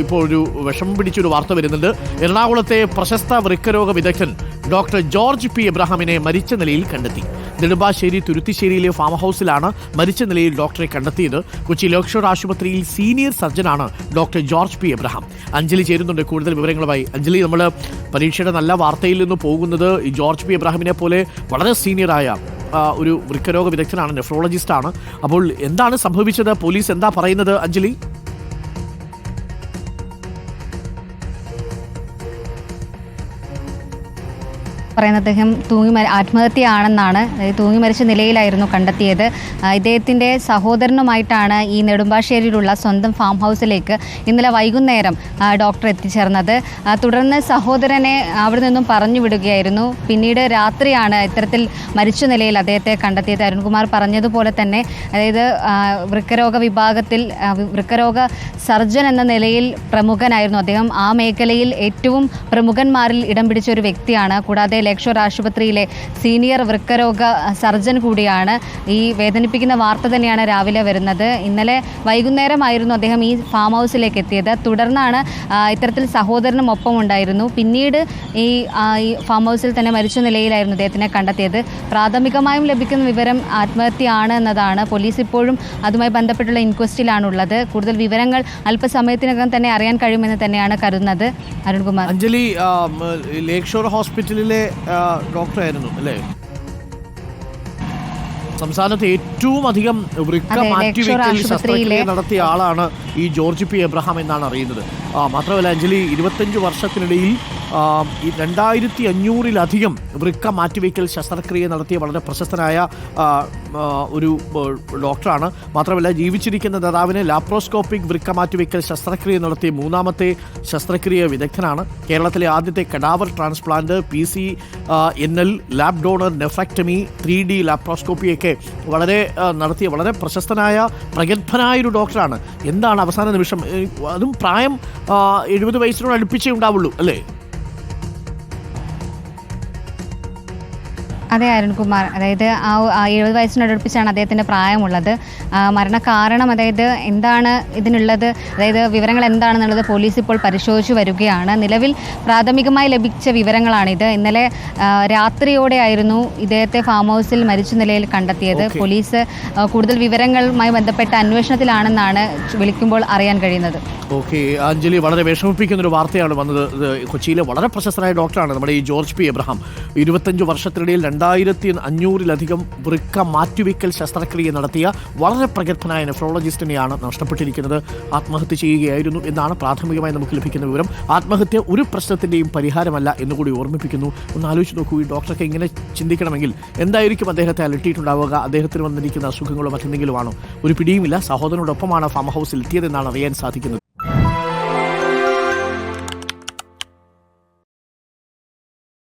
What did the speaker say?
ഇപ്പോൾ ഒരു വിഷമം പിടിച്ചൊരു വാർത്ത വരുന്നുണ്ട്. എറണാകുളത്തെ പ്രശസ്ത വൃക്കരോഗ വിദഗ്ധൻ ഡോക്ടർ ജോർജ് പി എബ്രഹാമിനെ മരിച്ച നിലയിൽ കണ്ടെത്തി. നെടുമ്പാശ്ശേരി തുരുത്തിശ്ശേരിയിലെ ഫാം ഹൗസിലാണ് മരിച്ച നിലയിൽ ഡോക്ടറെ കണ്ടെത്തിയത്. കൊച്ചി ലോക്ഷോർ ആശുപത്രിയിൽ senior സർജനാണ് doctor George P Abraham. Anjali ചേരുന്നുണ്ട്. കൂടുതൽ വിവരങ്ങളുമായി അഞ്ജലി നമ്മൾ പരീക്ഷയുടെ നല്ല വാർത്തയിൽ നിന്ന് പോകുന്നത് ഈ ജോർജ് പി എബ്രഹാമിനെ പോലെ വളരെ സീനിയറായ ഒരു വൃക്കരോഗ വിദഗ്ധനാണ് നെഫ്രോളജിസ്റ്റാണ് അപ്പോൾ എന്താണ് സംഭവിച്ചത്? പോലീസ് എന്താ പറയുന്നത് അഞ്ജലി? പറയുന്നത് അദ്ദേഹം തൂങ്ങി ആത്മഹത്യയാണെന്നാണ് തൂങ്ങി മരിച്ച നിലയിലായിരുന്നു കണ്ടെത്തിയത്. ഇദ്ദേഹത്തിന്റെ സഹോദരനുമായിട്ടാണ് ഈ നെടുമ്പാശ്ശേരിയിലുള്ള സ്വന്തം ഫാം ഹൗസിലേക്ക് ഇന്നലെ വൈകുന്നേരം ഡോക്ടർ എത്തിച്ചേർന്നത്. തുടർന്ന് സഹോദരനെ അവിടെ നിന്നും പറഞ്ഞു വിടുകയായിരുന്നു. പിന്നീട് രാത്രിയാണ് ഇത്തരത്തിൽ മരിച്ച നിലയിൽ അദ്ദേഹത്തെ കണ്ടെത്തിയത്. അരുൺകുമാർ പറഞ്ഞതുപോലെ തന്നെ അതായത് വൃക്കരോഗ വിഭാഗത്തിൽ വൃക്കരോഗ സർജൻ എന്ന നിലയിൽ പ്രമുഖനായിരുന്നു അദ്ദേഹം. ആ മേഖലയിൽ ഏറ്റവും പ്രമുഖന്മാരിൽ ഇടം പിടിച്ച ഒരു വ്യക്തിയാണ്. കൂടാതെ ലേക്ഷോർ ആശുപത്രിയിലെ സീനിയർ വൃക്കരോഗ സർജൻ കൂടിയാണ് ഈ വേദനിപ്പിക്കുന്ന വാർത്ത തന്നെയാണ് രാവിലെ വരുന്നത്. ഇന്നലെ വൈകുന്നേരമായിരുന്നു അദ്ദേഹം ഈ ഫാം ഹൗസിലേക്ക് എത്തിയത്. തുടർന്നാണ് ഇത്തരത്തിൽ സഹോദരനും ഒപ്പം ഉണ്ടായിരുന്നു. പിന്നീട് ഈ ഫാം ഹൗസിൽ തന്നെ മരിച്ച നിലയിലായിരുന്നു അദ്ദേഹത്തിനെ കണ്ടെത്തിയത്. പ്രാഥമികമായും ലഭിക്കുന്ന വിവരം ആത്മഹത്യയാണ് എന്നതാണ്. പോലീസ് ഇപ്പോഴും അതുമായി ബന്ധപ്പെട്ടുള്ള ഇൻക്വസ്റ്റിലാണുള്ളത്. കൂടുതൽ വിവരങ്ങൾ അല്പസമയത്തിനകം തന്നെ അറിയാൻ കഴിയുമെന്ന് തന്നെയാണ് കരുതുന്നത്. അരുൺകുമാർ. അഞ്ജലി ലേക് ഷോർ ഹോസ്പിറ്റലിലെ ഡോക്ടറായിരുന്നു അല്ലേ? സംസ്ഥാനത്ത് ഏറ്റവും അധികം വൃക്ക മാറ്റിവെക്കൽ ശസ്ത്രക്രിയ നടത്തിയ ആളാണ് ഈ ജോർജ് പി. എബ്രഹാം എന്നാണ് അറിയുന്നത്. മാത്രമല്ല അഞ്ജലി ഇരുപത്തഞ്ച് വർഷത്തിനിടയിൽ രണ്ടായിരത്തി അഞ്ഞൂറിലധികം വൃക്ക മാറ്റിവെക്കൽ ശസ്ത്രക്രിയ നടത്തിയ വളരെ പ്രശസ്തനായ ഒരു ഡോക്ടറാണ്. മാത്രമല്ല ജീവിച്ചിരിക്കുന്ന നേതാവിന് ലാപ്രോസ്കോപ്പിക് വൃക്ക മാറ്റിവെക്കൽ ശസ്ത്രക്രിയ നടത്തിയ മൂന്നാമത്തെ ശസ്ത്രക്രിയ വിദഗ്ധനാണ്. കേരളത്തിലെ ആദ്യത്തെ cadaver transplant P C N L lab donor nephrectomy three D ലാപ്രോസ്കോപ്പിയൊക്കെ വളരെ നടത്തിയ വളരെ പ്രശസ്തനായ പ്രഗത്ഭനായ ഒരു ഡോക്ടറാണ്. എന്താണ് അവസാന നിമിഷം? അതും പ്രായം എഴുപത് വയസ്സിനോട് അടുപ്പിച്ചേ ഉണ്ടാവുള്ളൂ അല്ലേ? അതെ അരുൺകുമാർ. അതായത് ആ എഴുപത് വയസ്സിനടുപ്പിച്ചാണ് അദ്ദേഹത്തിന്റെ പ്രായമുള്ളത്. മരണ മരണകാരണം അതായത് എന്താണ് ഇതിനുള്ളത്? അതായത് വിവരങ്ങൾ എന്താണെന്നുള്ളത് പോലീസ് ഇപ്പോൾ പരിശോധിച്ചു വരികയാണ്. നിലവിൽ പ്രാഥമികമായി ലഭിച്ച വിവരങ്ങളാണിത്. ഇന്നലെ രാത്രിയോടെ രാത്രിയോടെയായിരുന്നു ഇദ്ദേഹത്തെ ഫാം ഹൗസിൽ മരിച്ച നിലയിൽ കണ്ടെത്തിയത്. പോലീസ് കൂടുതൽ വിവരങ്ങളുമായി ബന്ധപ്പെട്ട അന്വേഷണത്തിലാണെന്നാണ് വിളിക്കുമ്പോൾ അറിയാൻ കഴിയുന്നത്. ഓക്കെ അഞ്ജലി വളരെ വിഷമിപ്പിക്കുന്ന ഒരു വാർത്തയാണ് വന്നത്. കൊച്ചിയിലെ വളരെ പ്രശസ്തനായ ഡോക്ടറാണ് നമ്മുടെ ഈ ജോർജ് പി എബ്രഹാം. ഇരുപത്തഞ്ച് വർഷത്തിനിടയിൽ രണ്ടായിരത്തി അഞ്ഞൂറിലധികം വൃക്ക മാറ്റിവെക്കൽ ശസ്ത്രക്രിയ നടത്തിയ വളരെ പ്രഗത്ഭനായ നെഫ്രോളജിസ്റ്റിനെയാണ് നഷ്ടപ്പെട്ടിരിക്കുന്നത്. ആത്മഹത്യ ചെയ്യുകയായിരുന്നു എന്നാണ് പ്രാഥമികമായി നമുക്ക് ലഭിക്കുന്ന വിവരം. ആത്മഹത്യ ഒരു പ്രശ്നത്തിന്റെയും പരിഹാരമല്ല എന്നുകൂടി ഓർമ്മിപ്പിക്കുന്നു. ഒന്ന് ആലോചിച്ച് നോക്കൂ ഈ ഡോക്ടർക്ക് ഇങ്ങനെ ചിന്തിക്കണമെങ്കിൽ എന്തായിരിക്കും അദ്ദേഹത്തെ അലട്ടിയിട്ടുണ്ടാവുക? അദ്ദേഹത്തിന് വന്നിരിക്കുന്ന അസുഖങ്ങളോ മറ്റെന്തെങ്കിലും ആണോ ഒരു പിടിയുമില്ല. സഹോദരനോടൊപ്പമാണ് ഫാം ഹൗസിൽ എത്തിയതെന്നാണ് അറിയാൻ സാധിക്കുന്നത്.